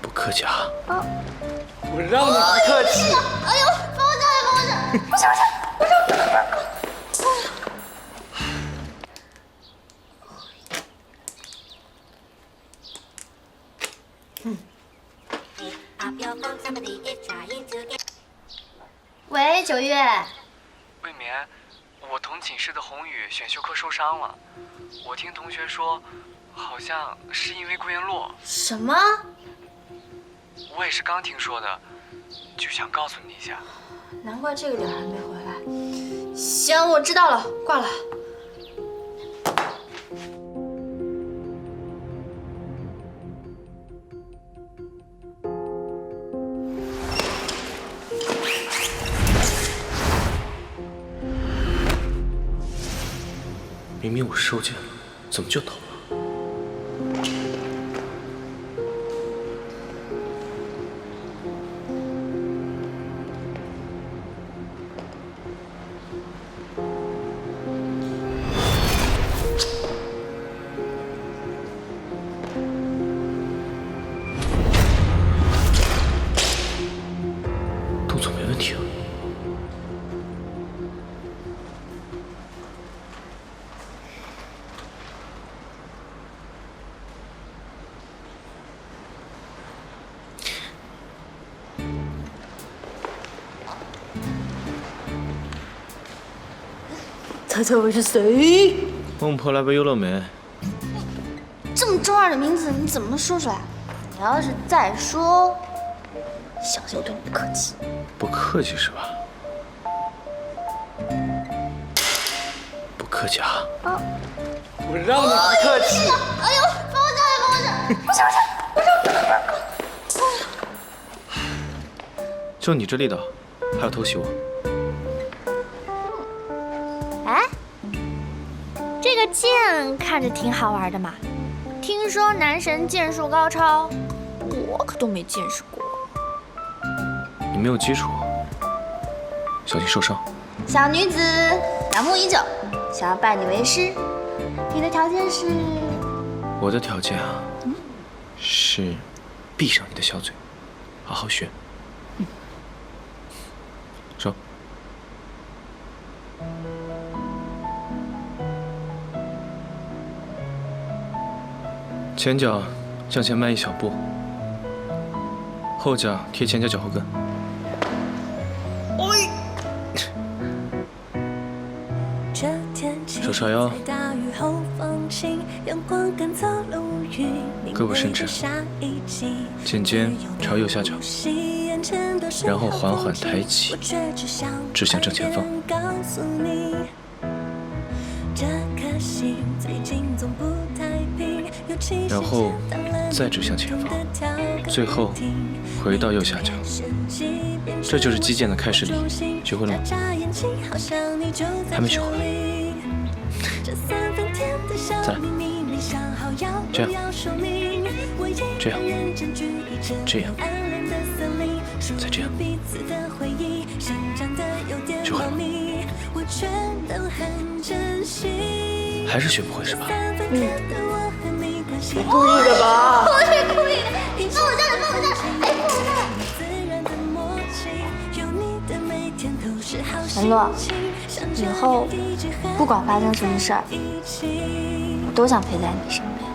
不客气啊。我让你不客气。哎呦，放我下来，放我下来！不行不行，不行不行不行！喂，九月。魏眠，我同寝室的宏宇选修课受伤了，我听同学说，好像是因为顾言洛。什么？我也是刚听说的，就想告诉你一下。难怪这个点还没回来。行，我知道了，挂了。明明我收件了，怎么就投了？没问题啊。猜猜我是谁？孟婆来杯优乐美。这么中二的名字，你怎么能说出来？你要是再说，小心我对你不客气。不客气是吧？不客气啊。我让你不客气。哎呦，放我下来，放我下来！不行不行，不行不行！就你这力道，还要偷袭我？哎，这个剑看着挺好玩的嘛。听说男神剑术高超，我可都没见识过。你没有基础，小心受伤。小女子仰慕已久，想要拜你为师。你的条件是？我的条件啊，是闭上你的小嘴，好好学。说。前脚向前迈一小步，后脚贴前脚脚后跟。手叉腰，胳膊伸直，肩尖朝右下角，然后缓缓抬起，指向正前方。然后再指向前方，最后回到右下角。这就是击剑的开始礼，学会了吗？还没学会。再来，这样，这样，这样，再这样，就会了吗？还是学不会是吧？嗯。故意的吧？陈洛，以后不管发生什么事儿，我都想陪在你身边。